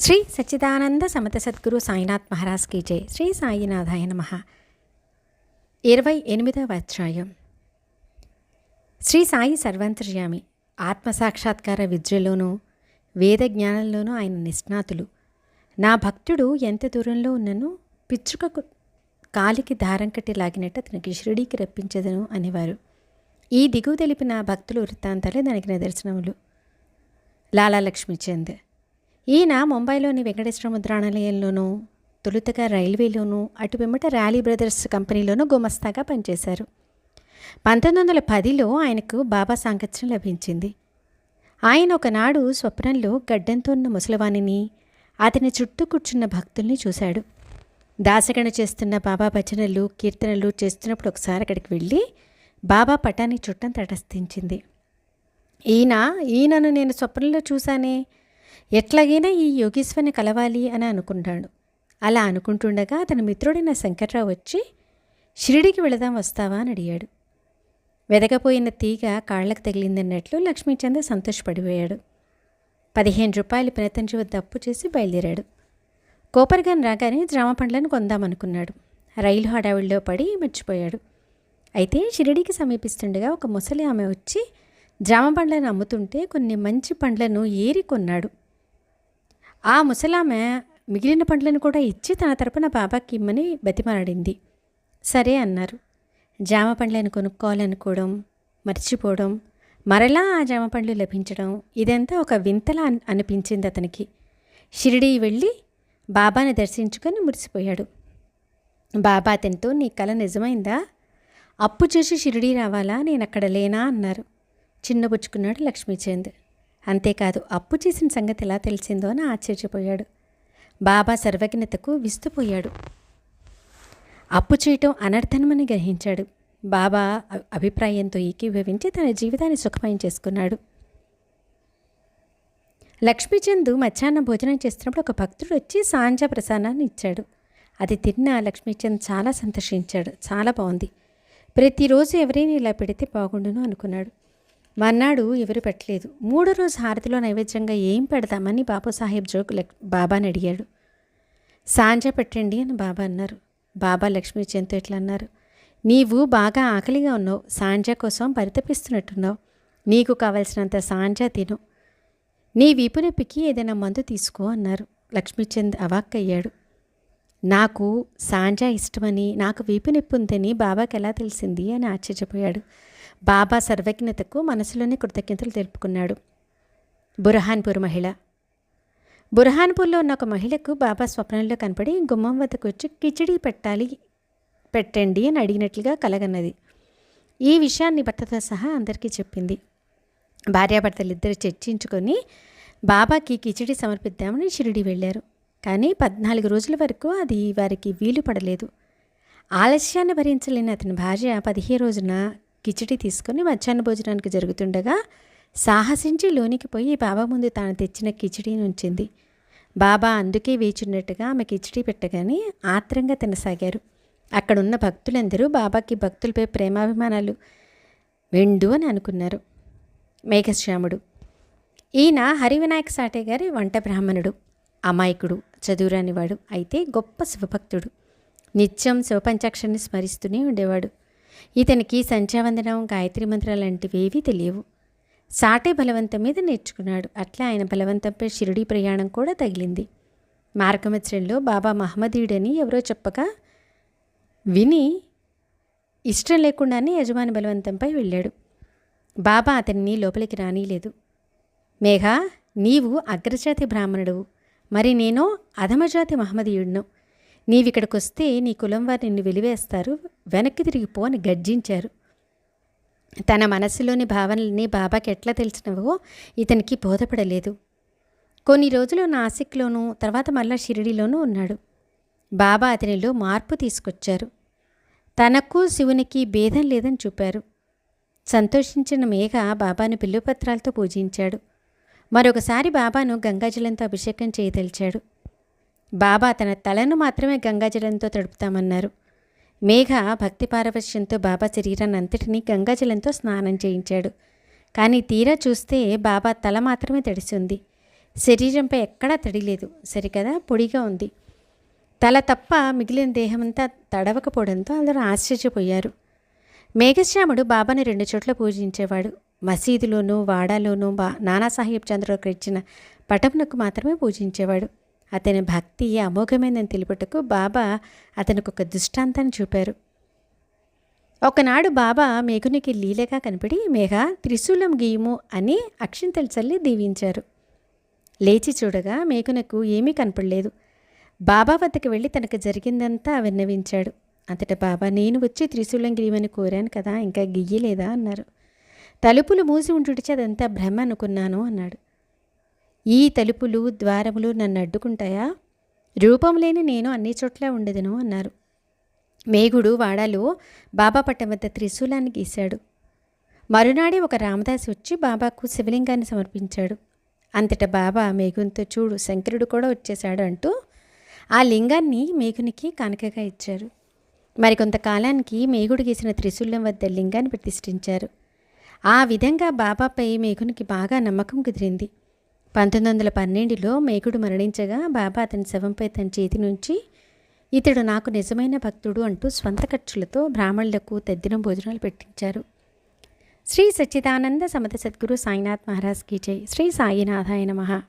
శ్రీ సచ్చిదానంద సమత సద్గురు సాయినాథ్ మహారాజ్ కీ జై. శ్రీ సాయినాథాయ నమ. ఇరవై ఎనిమిదవ అధ్యాయం. శ్రీ సాయి సర్వంతర్యామి ఆత్మసాక్షాత్కార విద్యలోనూ వేద జ్ఞానంలోనూ ఆయన నిష్ణాతులు. నా భక్తుడు ఎంత దూరంలో ఉన్నను పిచ్చుకకు కాలికి దారం కట్టి లాగినట్టు అతనికి షిరిడీకి రప్పించదను అనేవారు. ఈ దిగువ తెలిపిన భక్తులు వృత్తాంతాలే దానికి నిదర్శనములు. లాలా లక్ష్మీచంద్ ఈయన ముంబైలోని వెంకటేశ్వర ముద్రాణాలయంలోనూ తొలుతగా రైల్వేలోనూ అటు వెంబట ర్యాలీ బ్రదర్స్ కంపెనీలోనూ గుమస్తాగా పనిచేశారు. పంతొమ్మిది వందల పదిలో ఆయనకు బాబా సాంగత్యం లభించింది. ఆయన ఒకనాడు స్వప్నంలో గడ్డంతో ఉన్న ముసలివాణిని అతని చుట్టూ కూర్చున్న భక్తుల్ని చూశాడు. దాసగణ చేస్తున్న బాబా భజనలు కీర్తనలు చేస్తున్నప్పుడు ఒకసారి అక్కడికి వెళ్ళి బాబా పటాన్ని చుట్టం తటస్థించింది. ఈయన ఈయనను నేను స్వప్నంలో చూశానే ఎట్లాగైనా ఈ యోగీశ్వరిని కలవాలి అని అనుకుంటాడు. అలా అనుకుంటుండగా అతని మిత్రుడైన శంకర్రావు వచ్చి షిరిడికి వెళదాం వస్తావా? అని అడిగాడు. వెదకపోయిన తీగ కాళ్ళకు తగిలిందన్నట్లు లక్ష్మీచంద్ సంతోషపడిపోయాడు. పదిహేను రూపాయలు పినతంజి వద్ద అప్పు చేసి బయలుదేరాడు. కోపర్గాన్ రాగానే జామ పండ్లను కొందామనుకున్నాడు. రైలు హడావిడిలో పడి మర్చిపోయాడు. అయితే షిరిడికి సమీపిస్తుండగా ఒక ముసలి ఆమె వచ్చి జామ పండ్లను అమ్ముతుంటే కొన్ని మంచి పండ్లను ఏరి కొన్నాడు. ఆ ముసలామె మిగిలిన పండ్లను కూడా ఇచ్చి తన తరపున బాబాకి ఇమ్మని బతిమాలాడింది. సరే అన్నారు. జామ పండ్లను కొనుక్కోవాలనుకోవడం మర్చిపోవడం మరలా ఆ జామ పండ్లు లభించడం ఇదంతా ఒక వింతలా అనిపించింది అతనికి. షిరిడీ వెళ్ళి బాబాని దర్శించుకొని మురిసిపోయాడు. బాబా అతనితో నీ కల నిజమైందా? అప్పు చేసి షిరిడీ రావాలా? నేను అక్కడ లేనా? అన్నారు. చిన్నపుచ్చుకున్నాడు లక్ష్మీచంద్. అంతేకాదు అప్పు చేసిన సంగతి ఎలా తెలిసిందో అని ఆశ్చర్యపోయాడు. బాబా సర్వజ్ఞతకు విస్తుపోయాడు. అప్పు చేయటం అనర్థనమని గ్రహించాడు. బాబా అభిప్రాయంతో ఏకీభవించి తన జీవితాన్ని సుఖమయం చేసుకున్నాడు. లక్ష్మీచంద్ మధ్యాహ్నం భోజనం చేస్తున్నప్పుడు ఒక భక్తుడు వచ్చి సాంజ ప్రసాదాన్ని ఇచ్చాడు. అది తిన్న లక్ష్మీచంద్ చాలా సంతోషించాడు. చాలా బాగుంది. ప్రతిరోజు ఎవరైనా ఇలా పెడితే బాగుండును అనుకున్నాడు. మర్నాడు ఎవరు పెట్టలేదు. మూడో రోజు హారతిలో నైవేద్యంగా ఏం పెడదామని బాబుసాహెబ్ జోక్ లక్ బాబాని అడిగాడు. సాంజ పెట్టండి అని బాబా అన్నారు. బాబా లక్ష్మీచంద్తో ఇట్లా అన్నారు. నీవు బాగా ఆకలిగా ఉన్నావు. సాంజ కోసం పరితపిస్తున్నట్టున్నావు. నీకు కావలసినంత సాంజ తిను. నీ వీపు నొప్పికి ఏదైనా మందు తీసుకో అన్నారు. లక్ష్మీచంద్ అవాక్కయ్యాడు నాకు సాంజా ఇష్టమని నాకు వీపు నొప్పి ఉందని బాబాకి ఎలా తెలిసింది అని ఆశ్చర్యపోయాడు. బాబా సర్వజ్ఞతకు మనసులోనే కృతజ్ఞతలు తెలుపుకున్నాడు. బురహాన్పూర్ మహిళ. బురహాన్పూర్లో ఉన్న ఒక మహిళకు బాబా స్వప్నంలో కనపడి గుమ్మం వద్దకు వచ్చి కిచిడి పెట్టాలి పెట్టండి అని అడిగినట్లుగా కలగన్నది. ఈ విషయాన్ని భర్తతో సహా అందరికీ చెప్పింది. భార్యాభర్తలు ఇద్దరు చర్చించుకొని బాబాకి కిచిడి సమర్పిద్దామని షిరిడి వెళ్ళారు. కానీ పద్నాలుగు రోజుల వరకు అది వారికి వీలు పడలేదు ఆలస్యాన్ని భరించలేని అతని భార్య పదిహేను రోజున కిచిడి తీసుకొని మధ్యాహ్న భోజనానికి జరుగుతుండగా సాహసించి లోనికి పోయి బాబా ముందు తాను తెచ్చిన కిచిడీని ఉంచింది బాబా అందుకే వేచున్నట్టుగా ఆమె కిచిడీ పెట్టగానే ఆత్రంగా తినసాగారు. అక్కడున్న భక్తులందరూ బాబాకి భక్తులపై ప్రేమాభిమానాలు వెండు అని అనుకున్నారు. మేఘశ్యాముడు ఈయన హరివినాయక సాటే గారి వంట బ్రాహ్మణుడు అమాయకుడు చదువురానివాడు అయితే గొప్ప శివభక్తుడు. నిత్యం శివపంచాక్షరిని స్మరిస్తూనే ఉండేవాడు. ఇతనికి సంధ్యావందనం గాయత్రి మంత్రాలు లాంటివేవీ తెలియవు. సాటే బలవంతం మీద నేర్చుకున్నాడు. అట్లా ఆయన బలవంతంపై షిరిడీ ప్రయాణం కూడా తగిలింది. మార్గమత్సరంలో బాబా మహమ్మదీయుడని ఎవరో చెప్పగా విని ఇష్టం లేకుండానే యజమాని బలవంతంపై వెళ్ళాడు. బాబా అతన్ని లోపలికి రానీలేదు. మేఘా నీవు అగ్రజాతి బ్రాహ్మణుడు మరి నేను అధమజాతి మహమ్మదీయుడును నీవిక్కడికి వస్తే నీ కులం వారు నిన్ను వెలివేస్తారు. వెనక్కి తిరిగిపో అని గర్జించారు. తన మనస్సులోని భావనల్ని బాబాకి ఎట్లా తెలిసినవో ఇతనికి బోధపడలేదు. కొన్ని రోజులు నాసిక్లోనూ తర్వాత మళ్ళా షిరిడిలోనూ ఉన్నాడు. బాబా అతనిలో మార్పు తీసుకొచ్చారు. తనకు శివునికి భేదం లేదని చూపారు. సంతోషించిన మేఘ బాబాను పిల్లుపత్రాలతో పూజించాడు. మరొకసారి బాబాను గంగాజలంతో అభిషేకం చేయదలిచాడు. బాబా తన తలను మాత్రమే గంగాజలంతో తడుపుతామన్నారు. మేఘ భక్తి పారవశ్యంతో బాబా శరీరాన్ని అంతటినీ గంగాజలంతో స్నానం చేయించాడు. కానీ తీరా చూస్తే బాబా తల మాత్రమే తడిసి ఉంది శరీరంపై ఎక్కడా తడిలేదు. సరికదా పొడిగా ఉంది. తల తప్ప మిగిలిన దేహమంతా తడవకపోవడంతో అందరూ ఆశ్చర్యపోయారు. మేఘశ్యాముడు బాబాని రెండు చోట్ల పూజించేవాడు. మసీదులోనూ వాడాలోనూ బా నానాసాహెబ్ చంద్రకు ఇచ్చిన పటమునకు మాత్రమే పూజించేవాడు. అతని భక్తి అమోఘమైందని తెలుపుటకు బాబా అతనికి ఒక దృష్టాంతాన్ని చూపారు. ఒకనాడు బాబా మేఘునికి లీలగా కనపడి మేఘ త్రిశూలం గీయము అని అక్షింతలు చల్లి దీవించారు. లేచి చూడగా మేఘునకు ఏమీ కనపడలేదు. బాబా వద్దకు వెళ్ళి తనకు జరిగిందంతా విన్నవించాడు. అంతట బాబా నేను వచ్చి త్రిశూలం గీయమని కోరాను కదా ఇంకా గీయలేదా? అన్నారు. తలుపులు మూసి ఉంటుడిచి అదంతా భ్రమ అనుకున్నాను అన్నాడు. ఈ తలుపులు ద్వారములు నన్ను అడ్డుకుంటాయా? రూపం లేని నేను అన్ని చోట్ల ఉండదును అన్నారు. మేఘుడు వాడాలో బాబా పట్టం వద్ద త్రిశూలాన్ని గీశాడు. మరునాడే ఒక రామదాసి వచ్చి బాబాకు శివలింగాన్ని సమర్పించాడు. అంతటా బాబా మేఘునితో చూడు శంకరుడు కూడా వచ్చేశాడు అంటూ ఆ లింగాన్ని మేఘునికి కానుకగా ఇచ్చారు. మరికొంతకాలానికి మేఘుడు గీసిన త్రిశూలం వద్ద లింగాన్ని ప్రతిష్ఠించారు. ఆ విధంగా బాబాపై మేఘునికి బాగా నమ్మకం కుదిరింది. పంతొమ్మిది వందల పన్నెండులో మేకుడు మరణించగా బాబా అతని శవంపై తన చేతి నుంచి ఇతడు నాకు నిజమైన భక్తుడు అంటూ స్వంత ఖర్చులతో బ్రాహ్మణులకు తద్దినం భోజనాలు పెట్టించారు. శ్రీ సచ్చిదానంద సమత సద్గురు సాయినాథ్ మహారాజ్ కీ జై. శ్రీ సాయినాథాయ నమ.